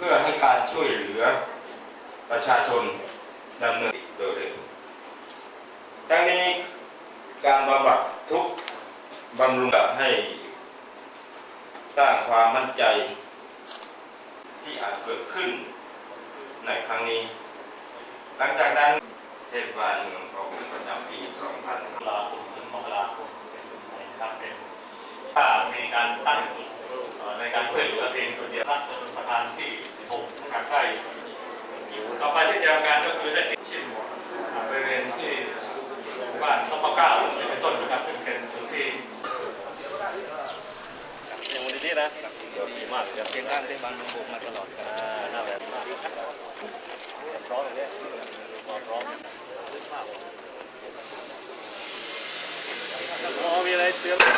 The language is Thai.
เพื่อให้การช่วยเหลือประชาชนดำเนินโดยเร็วทั้งนี้การบำบัดทุกบำรุงให้สร้างความมั่นใจที่อาจเกิดขึ้นในครั้งนี้ หลังจากนั้นเทศบาลเมืองของประจำปี 2000ลาคมถึงมกราคมเป็นต้นไปนะครับเป็นถ้ามีการตั้งจุด การช่วยเหลือเพียงตัวเดียวท่านเป็นประธานที่16นะครับใกล้อยู่ต่อไปที่จะทำการก็คือได้ติดชิ้นหมดบริเวณที่หมู่บ้านนพเก้าเป็นต้นนะครับซึ่งเป็นจุดที่อย่างวันนี้นะดีมากเพียงข้างเทศบาลเมืองบกมาตลอดน่าแบบมากพร้อมอย่างเนี้ยความพร้อมอ๋อมีอะไรเตือน